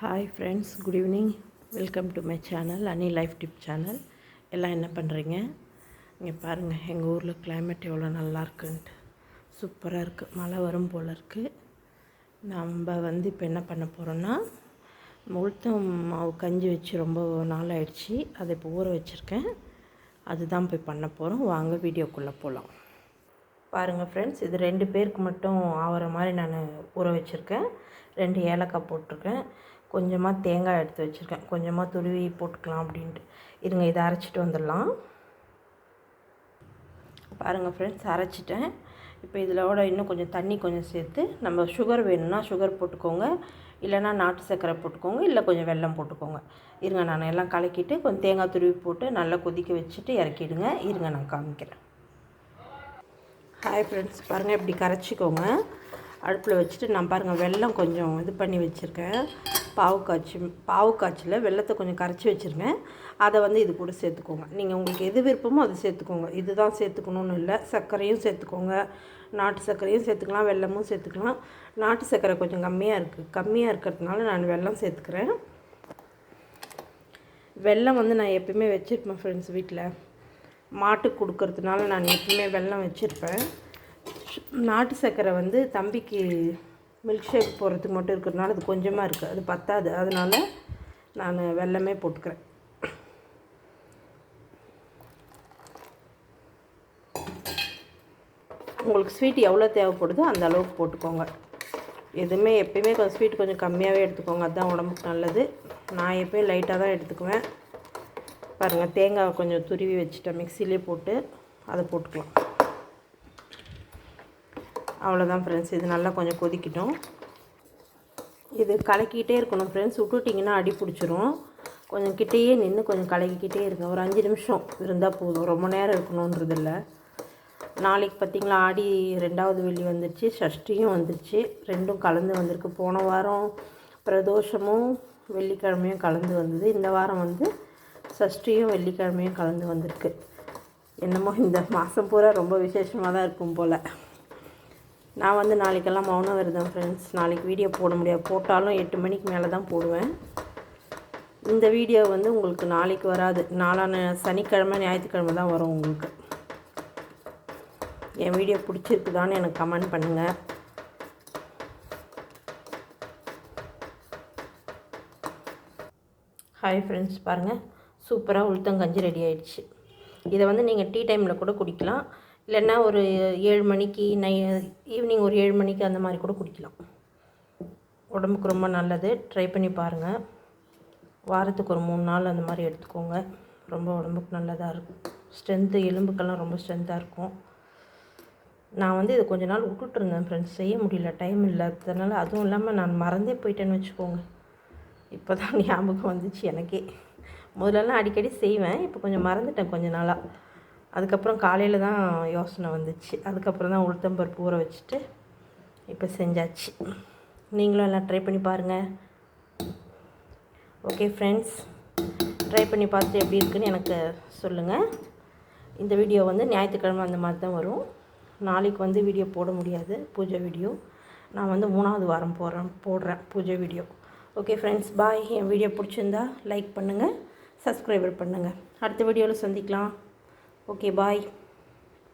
Hi friends good evening welcome to my channel Ani life tip channel எல்லாம் என்ன பண்ணுறீங்க இங்கே பாருங்கள் எங்கள் ஊரில் கிளைமேட் எவ்வளோ நல்லா இருக்குன்ட்டு. சூப்பராக இருக்குது மழை வரும் போல் இருக்குது நம்ம வந்து இப்போ என்ன பண்ண போகிறோன்னா உளுத்தம் மாவு கஞ்சி வச்சு ரொம்ப நாள் ஆயிடுச்சு. அதை இப்போ ஊற வச்சுருக்கேன். அதுதான் போய் பண்ண போகிறோம் வாங்க வீடியோக்குள்ளே போகலாம் பாருங்கள் ஃப்ரெண்ட்ஸ் இது ரெண்டு பேருக்கு மட்டும் ஆகிற மாதிரி நான் ஊற வச்சுருக்கேன். ரெண்டு ஏலக்காய் போட்டிருக்கேன். கொஞ்சமாக தேங்காய் எடுத்து வச்சுருக்கேன். கொஞ்சமாக துருவி போட்டுக்கலாம் அப்படின்ட்டு. இருங்க இதை அரைச்சிட்டு வந்துடலாம். பாருங்கள் ஃப்ரெண்ட்ஸ் அரைச்சிட்டேன். இப்போ இதிலோட இன்னும் கொஞ்சம் தண்ணி கொஞ்சம் சேர்த்து நம்ம சுகர் வேணும்னா சுகர் போட்டுக்கோங்க. இல்லைன்னா நாட்டு சர்க்கரை போட்டுக்கோங்க. இல்லை கொஞ்சம் வெல்லம் போட்டுக்கோங்க. இருங்க நான் எல்லாம் கலக்கிட்டு கொஞ்சம் தேங்காய் துருவி போட்டு நல்லா கொதிக்க வச்சுட்டு இறக்கிடுங்க. இருங்க நான் காமிக்கிறேன். ஹாய் ஃப்ரெண்ட்ஸ் பாருங்கள் இப்படி கரைச்சிக்கோங்க. அடுப்பில் வச்சுட்டு நான் பாருங்கள் வெல்லம் கொஞ்சம் இது பண்ணி வச்சுருக்கேன். பாவு காய்ச்சி பாவு காய்ச்சல வெள்ளத்தை கொஞ்சம் கரைச்சி வச்சுருங்க. அதை வந்து இது கூட சேர்த்துக்கோங்க. நீங்கள் உங்களுக்கு எது விருப்பமோ அது சேர்த்துக்கோங்க. இதுதான் சேர்த்துக்கணும்னு இல்லை. சர்க்கரையும் சேர்த்துக்கோங்க. நாட்டு சர்க்கரையும் சேர்த்துக்கலாம். வெல்லமும் சேர்த்துக்கலாம். நாட்டு சர்க்கரை கொஞ்சம் கம்மியாக இருக்குது கம்மியாக இருக்கிறதுனால நான் வெல்லம் சேர்த்துக்கிறேன். வெல்லம் வந்து நான் எப்பயுமே வச்சுருப்பேன் ஃப்ரெண்ட்ஸ் வீட்டில் மாட்டுக்கு கொடுக்கறதுனால நான் எப்பவுமே வெல்லம் வச்சுருப்பேன். நாட்டு சர்க்கரை வந்து தம்பிக்கு மில்க் ஷேக் போடுறதுக்கு மட்டும் இருக்கிறதுனால அது கொஞ்சமாக இருக்குது அது பத்தாது. அதனால் நான் வெல்லமே போட்டுக்கிறேன். உங்களுக்கு ஸ்வீட் எவ்வளோ தேவைப்படுதோ அந்த அளவுக்கு போட்டுக்கோங்க. எதுவுமே எப்பயுமே கொஞ்சம் ஸ்வீட் கொஞ்சம் கம்மியாகவே எடுத்துக்கோங்க. அதுதான் உடம்புக்கு நல்லது. நான் எப்பயும் லைட்டாக தான் எடுத்துக்குவேன். பாருங்கள் தேங்காய் கொஞ்சம் துருவி வச்சுட்டேன். மிக்சிலே போட்டு அதை போட்டுக்கலாம். அவ்வளோதான் ஃப்ரெண்ட்ஸ் இது நல்லா கொஞ்சம் கொதிக்கட்டும். இது கலக்கிக்கிட்டே இருக்கணும் ஃப்ரெண்ட்ஸ் விட்டுட்டிங்கன்னா அடி பிடிச்சிரும். கொஞ்சம் கிட்டேயே நின்று கொஞ்சம் கலக்கிக்கிட்டே இருங்க. ஒரு அஞ்சு நிமிஷம் இருந்தால் போதும். ரொம்ப நேரம் இருக்கணுன்றது இல்லை நாளைக்கு பார்த்திங்களா ஆடி ரெண்டாவது வெள்ளி வந்துருச்சு. ஷஷ்டியும் வந்துருச்சு. ரெண்டும் கலந்து வந்திருக்கு. போன வாரம் பிரதோஷமும் வெள்ளிக்கிழமையும் கலந்து வந்தது. இந்த வாரம் வந்து சஷ்டியும் வெள்ளிக்கிழமையும் கலந்து வந்திருக்கு. என்னமோ இந்த மாதம் பூரா ரொம்ப விசேஷமாக தான் இருக்கும் போல். நான் வந்து நாளைக்கெல்லாம் மௌன விரதம் ஃப்ரெண்ட்ஸ் நாளைக்கு வீடியோ போட முடியாது. போட்டாலும் எட்டு மணிக்கு மேலே தான் போடுவேன். இந்த வீடியோ வந்து உங்களுக்கு நாளைக்கு வராது. நாளான சனிக்கிழமை ஞாயிற்றுக்கிழமை தான் வரும் உங்களுக்கு. என் வீடியோ பிடிச்சிருக்குதான்னு எனக்கு கமெண்ட் பண்ணுங்கள் ஹாய் ஃப்ரெண்ட்ஸ் பாருங்கள் சூப்பராக உளுத்தங்கஞ்சி ரெடி ஆயிடுச்சு. இதை வந்து நீங்கள் டீ டைமில் கூட குடிக்கலாம். இல்லைன்னா ஒரு ஏழு மணிக்கு நை ஈவினிங் ஒரு ஏழு மணிக்கு அந்த மாதிரி கூட குடிக்கலாம். உடம்புக்கு ரொம்ப நல்லது. ட்ரை பண்ணி பாருங்கள் வாரத்துக்கு ஒரு மூணு நாள் அந்த மாதிரி எடுத்துக்கோங்க. ரொம்ப உடம்புக்கு நல்லதாக இருக்கும் ஸ்ட்ரென்த்து எலும்புக்கெல்லாம் ரொம்ப ஸ்ட்ரென்த்தாக இருக்கும். நான் வந்து இது கொஞ்ச நாள் விட்டுட்டு இருந்தேன் ஃப்ரெண்ட்ஸ் செய்ய முடியல. டைம் இல்லாததுனால அதுவும் இல்லாமல் நான் மறந்தே போயிட்டேன்னு வச்சுக்கோங்க. இப்போ தான் ஞாபகம் வந்துச்சு எனக்கே. முதல்லலாம் அடிக்கடி செய்வேன். இப்போ கொஞ்சம் மறந்துட்டேன் கொஞ்ச நாளாக அதுக்கப்புறம் காலையில் தான் யோசனை வந்துச்சு. அதுக்கப்புறம் தான் உளுத்தம்பருப்பு ஊற வச்சுட்டு இப்போ செஞ்சாச்சு. நீங்களும் எல்லாம் ட்ரை பண்ணி பாருங்கள் ஓகே ஃப்ரெண்ட்ஸ் ட்ரை பண்ணி பார்த்துட்டு எப்படி இருக்குன்னு எனக்கு சொல்லுங்கள் இந்த வீடியோ வந்து ஞாயிற்றுக்கிழமை அந்த மாதிரி தான் வரும். நாளைக்கு வந்து வீடியோ போட முடியாது. பூஜை வீடியோ நான் வந்து மூணாவது வாரம் போடுறேன் போடுறேன் பூஜை வீடியோ ஓகே ஃப்ரெண்ட்ஸ் பாய் என் வீடியோ பிடிச்சிருந்தா லைக் பண்ணுங்கள் சப்ஸ்கிரைபர் பண்ணுங்கள் அடுத்த வீடியோவில் சந்திக்கலாம். Okay bye.